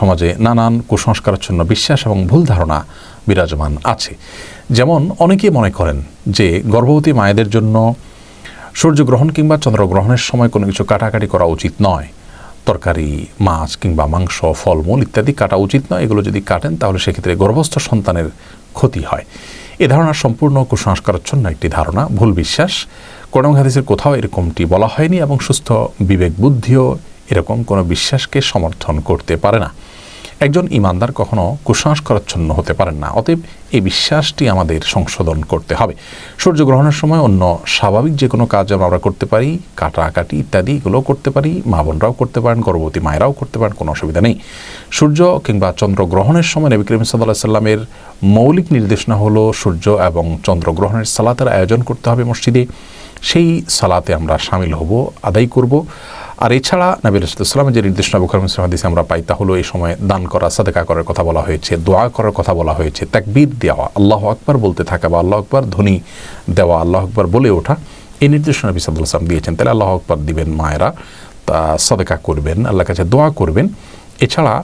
সমাজে নানান কুসংস্কারাচ্ছন্ন বিশ্বাস এবং ভুল ধারণা বিরাজমান আছে। যেমন অনেকেই মনে করেন যে গর্ভবতী মায়েদের জন্য সূর্যগ্রহণ কিংবা চন্দ্রগ্রহণের সময় কোনো কিছু কাটাকাটি করা উচিত নয়। তরকারি, মাছ কিংবা মাংস, ফলমূল ইত্যাদি কাটা উচিত নয়। এগুলো যদি কাটেন তাহলে সেক্ষেত্রে গর্ভস্থ সন্তানের ক্ষতি হয়। এ ধারণা সম্পূর্ণ কুসংস্কারাচ্ছন্ন একটি ধারণা, ভুল বিশ্বাস। কোরআন হাদিসের কোথাও এরকমটি বলা হয়নি এবং সুস্থ বিবেক বুদ্ধিও এরকম কোনো বিশ্বাসকে সমর্থন করতে পারে না। একজন ইমানদার কখনো কুসংস্কারাচ্ছন্ন হতে পারেন না, অতএব এই বিশ্বাসটি আমাদের সংশোধন করতে হবে। সূর্যগ্রহণের সময় অন্য স্বাভাবিক যে কোনো কাজ আমরা করতে পারি, কাটাকাটি ইত্যাদি এগুলোও করতে পারি, মা বোনরাও করতে পারেন, গর্ভবতী মায়েরাও করতে পারেন, কোনো অসুবিধা নেই। সূর্য কিংবা চন্দ্রগ্রহণের সময় নবী করিম সাল্লাহ সাল্লামের মৌলিক নির্দেশনা হলো সূর্য এবং চন্দ্রগ্রহণের সালাতের আয়োজন করতে হবে মসজিদে। সেই সালাতে আমরা সামিল হব, আদায় করব। আর এছাড়া নবী রসুলামের যে নির্দেশনা বুখার হাদিসে আমরা পাই তা হলো এই সময় দান করা, সাদেকা করার কথা বলা হয়েছে, দোয়া করার কথা বলা হয়েছে, তাকবীর দেওয়া, আল্লাহ আকবার বলতে থাকা বা আল্লাহ আকবার ধ্বনি দেওয়া, আল্লাহ আকবার বলে ওঠা, এই নির্দেশনা নবী সাল্লাহ দিয়েছেন। তাহলে আল্লাহ আকবার দিবেন মায়েরা, তা সদেকা করবেন, আল্লাহর কাছে দোয়া করবেন। এছাড়া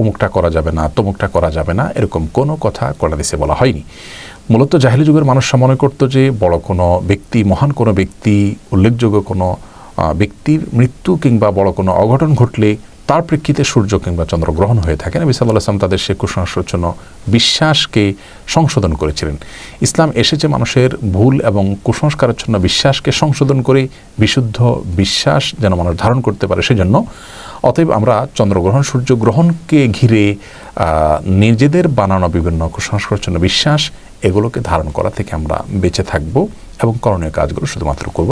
অমুকটা করা যাবে না, তমুকটা করা যাবে না, এরকম কোনো কথা কোরআনিসে বলা হয়নি। মূলত জাহিলি যুগের মানুষরা মনে করতো যে বড় কোনো ব্যক্তি, মহান কোনো ব্যক্তি, উল্লেখযোগ্য কোনো ব্যক্তির মৃত্যু কিংবা বড় কোনো অঘটন ঘটলে তার প্রেক্ষিতে সূর্য কিংবা চন্দ্রগ্রহণ হয়ে থাকে। নবী সাল্লাহ আসলাম তাদের সে কুসংস্কারচ্ছন্ন বিশ্বাসকে সংশোধন করেছিলেন। ইসলাম এসেছে মানুষের ভুল এবং কুসংস্কারাচ্ছন্ন বিশ্বাসকে সংশোধন করে বিশুদ্ধ বিশ্বাস যেন মানুষ ধারণ করতে পারে সেজন্য। অতএব আমরা চন্দ্রগ্রহণ সূর্যগ্রহণকে ঘিরে নিজেদের বানানো বিভিন্ন কুসংস্কারাচ্ছন্ন বিশ্বাস, এগুলোকে ধারণ করা থেকে আমরা বেঁচে থাকব এবং করণীয় কাজগুলো শুধুমাত্র করব।